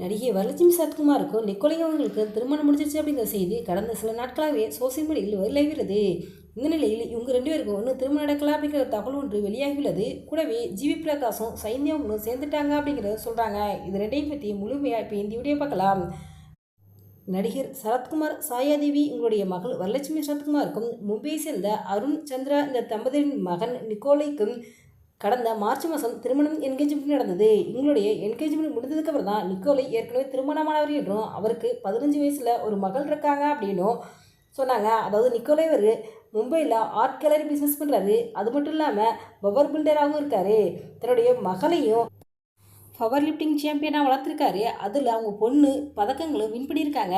நடிகை வரலட்சுமி சரத்குமாருக்கும் நிக்கோலிங் அவர்களுக்கு திருமணம் முடிஞ்சிருச்சு அப்படிங்கிற செய்தி கடந்த சில நாட்களாகவே சோசியல் மீடியாவில் வரலாகிறது. இந்த நிலையில் இவங்க ரெண்டு பேருக்கும் ஒன்று திருமணம் நடக்கலாம் அப்படிங்கிற தகவல் ஒன்று வெளியாகியுள்ளது. கூடவே ஜிவி பிரகாஷும் சைன்யாவும் சேர்ந்துட்டாங்க அப்படிங்கிறத சொல்கிறாங்க இது ரெண்டையும் பற்றி முழுமையாக இப்போ இந்த வீடியோ பார்க்கலாம். நடிகர் சரத்குமார் சாயாதேவி உங்களுடைய மகள் வரலட்சுமி சரத்குமாருக்கும் மும்பையை சேர்ந்த அருண் சந்திரா இந்த தம்பதியின் மகன் நிக்கோலைக்கும் கடந்த மார்ச் மாதம் திருமணம் என்கேஜ்மெண்ட் நடந்தது. எங்களுடைய என்கேஜ்மெண்ட் முடிந்ததுக்கப்புறம் தான் நிக்கோலை ஏற்கனவே திருமணமானவர் என்றும் அவருக்கு பதினஞ்சு வயசில் ஒரு மகள் இருக்காங்க அப்படின்னும் சொன்னாங்க. அதாவது நிக்கோலை அவர் மும்பையில் ஆர்ட் கேலரி பிஸ்னஸ் பண்ணுறாரு அது மட்டும் இல்லாமல் பவர் பில்டராகவும் இருக்கார். தன்னுடைய மகளையும் பவர் லிஃப்டிங் சாம்பியனாக வளர்த்துருக்காரு. அதில் அவங்க பொண்ணு பதக்கங்களும் வின் பண்ணியிருக்காங்க.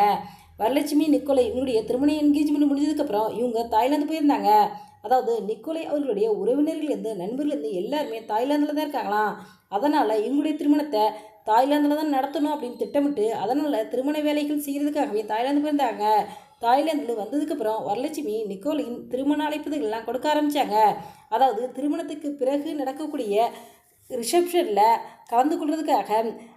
வரலட்சுமி நிக்கோலை இவங்களுடைய திருமண என்கேஜ்மெண்ட் முடிஞ்சதுக்கப்புறம் இவங்க தாய்லாந்து போயிருந்தாங்க. அதாவது நிக்கோலை அவர்களுடைய உறவினர்கள்லேருந்து நண்பர்கள்லேருந்து எல்லாருமே தாய்லாந்தில் தான் இருக்காங்களாம் அதனால் இவங்களுடைய திருமணத்தை தாய்லாந்தில் தான் நடத்தணும் அப்படின்னு திட்டமிட்டு அதனால் திருமண வேலைகள் செய்கிறதுக்காகவே தாய்லாந்து போயிருந்தாங்க தாய்லாந்தில் வந்ததுக்கப்புறம் வரலட்சுமி நிக்கோலின் திருமண அழைப்புதல் கொடுக்க ஆரம்பித்தாங்க அதாவது திருமணத்துக்கு பிறகு நடக்கக்கூடிய ரிசப்ஷனில் கலந்து கொள்வதற்காக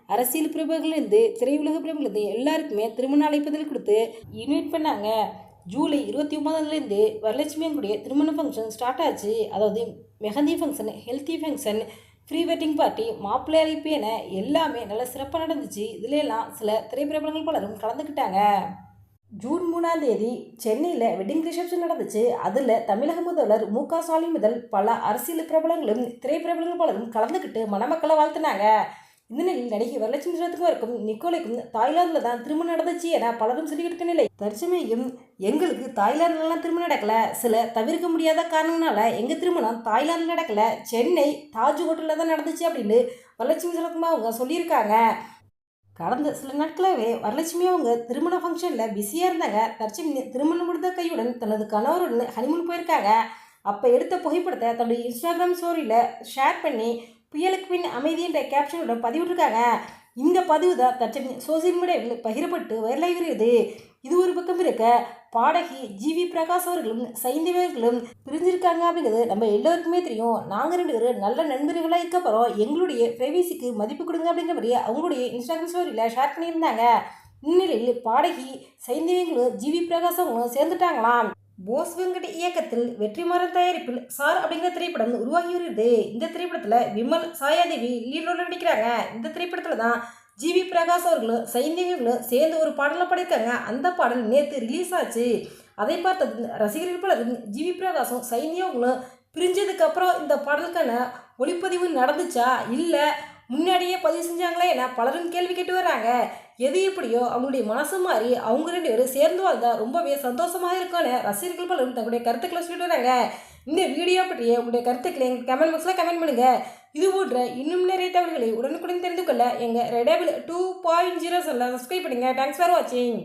அரசியல் பிரபுகள்லேருந்து திரையுலக பிரபுகள்லேருந்து எல்லாருக்குமே திருமண அழைப்புதல் கொடுத்து இன்வைட் பண்ணாங்க. ஜூலை இருபத்தி ஒன்பதுலேருந்து வரலட்சுமியனுடைய திருமண ஃபங்க்ஷன் ஸ்டார்ட் ஆச்சு. அதாவது mehndi function haldi function pre wedding party மாப்பிள்ளை அழைப்பு என எல்லாமே நல்ல சிறப்பாக நடந்துச்சு. இதுலெல்லாம் சில திரைப்பிரபலங்கள் பலரும் கலந்துக்கிட்டாங்க. ஜூன் மூணாம் தேதி சென்னையில் வெட்டிங் ரிசப்ஷன் நடந்துச்சு. அதில் தமிழக முதல்வர் மு க ஸ்டாலின் முதல் பல அரசியல் பிரபலங்களும் திரைப்பிரபலங்கள் பலரும் கலந்துக்கிட்டு மணமக்களை வாழ்த்தினாங்க. இந்த நிலையில் நடிகை வரலட்சுமி சரத்குமாருக்கும் நிக்கோலைக்கும் தாய்லாந்தில் தான் திருமணம் நடந்துச்சு என பலரும் சொல்லிக்கிட்டு இருக்க நிலை தற்சமயம் எங்களுக்கு தாய்லாந்துலலாம் திருமணம் நடக்கல. சில தவிர்க்க முடியாத காரணங்களால எங்கள் திருமணம் தாய்லாந்து நடக்கல. சென்னை தாஜ் ஹோட்டலில் தான் நடந்துச்சு அப்படின்னு வரலட்சுமி சரத்குமார் அவங்க சொல்லியிருக்காங்க. கடந்த சில நாட்களாகவே வரலட்சுமி அவங்க திருமண ஃபங்க்ஷனில் பிஸியாக இருந்தாங்க. தற்சமயம் திருமணம் முடிந்த கையுடன் தனது கணவருடன் ஹனிமூன் போயிருக்காங்க. அப்போ எடுத்த புகைப்படத்தை தன்னுடைய இன்ஸ்டாகிராம் ஸ்டோரியில் ஷேர் பண்ணி புயலுக்கு பின் அமைதி என்ற கேப்ஷனுடன் பதிவிட்டிருக்காங்க. இந்த பதிவு தான் தற்சமயம் சோசியல் மீடியாவில் பகிரப்பட்டு வரலாகிறது வருகிறது. இது ஒரு பக்கம் இருக்க பாடகி ஜிவி பிரகாஷ் அவர்களும் சைந்தவர்களும் பிரிஞ்சிருக்காங்க அப்படிங்கிறது நம்ம எல்லோருக்குமே தெரியும். நாங்கள் ரெண்டு பேரும் நல்ல நண்பர்களாக இருக்க போகிறோம் எங்களுடைய ப்ரைவேசிக்கு மதிப்பு கொடுங்க அப்படிங்கிற மாதிரி அவங்களுடைய இன்ஸ்டாகிராம் ஸ்டோரியில் ஷேர் பண்ணியிருந்தாங்க. இந்நிலையில் பாடகி சைந்தவியங்களும் ஜிவி பிரகாஷ் அவங்களும் சேர்ந்துட்டாங்களாம். போஸ் வெங்கட் இயக்கத்தில் வெற்றிமாறன் தயாரிப்பில் சார் அப்படிங்கிற திரைப்படம் உருவாகி வருகிறது இந்த திரைப்படத்தில் விமல் சாயாதேவி லீட் ரோலில் நடிக்கிறாங்க. இந்த திரைப்படத்தில் தான் ஜிவி பிரகாஷ் அவர்களும் சைந்தியர்களும் சேர்ந்து ஒரு பாடலை பாடியிருக்காங்க. அந்த பாடல் நேற்று ரிலீஸ் ஆச்சு. அதை பார்த்தது ரசிகர்கள் பலரும் ஜிவி பிரகாஷும் சைந்தியவங்களும் பிரிஞ்சதுக்கப்புறம் இந்த பாடலுக்கான ஒளிப்பதிவு நடந்துச்சா? இல்லை முன்னாடியே பதிவு செஞ்சாங்களே? என பலரும் கேள்வி கேட்டு வராங்க எது எப்படியோ அவங்களுடைய மனசு மாறி அவங்க ரெண்டு பேரும் சேர்ந்து வாழ்ந்தா ரொம்பவே சந்தோஷமாக இருக்கும்னு ரசிகர்கள் பலரும் தங்களுடைய கருத்துக்களை சொல்லிட்டு வராங்க இந்த வீடியோ பற்றிய உங்களுடைய கருத்துக்களை எங்கள் கமெண்ட் பாக்ஸில் கமெண்ட் பண்ணுங்கள் இது போன்ற இன்னும் நிறைய தகவல்களை உடனுக்குடன் தெரிந்து கொள்ள எங்கள் ரெடபிள் டூ பாயிண்ட் ஜீரோ சொல்ல சப்ஸ்கிரைப் பண்ணுங்கள் தேங்க்ஸ் ஃபார் வாட்சிங்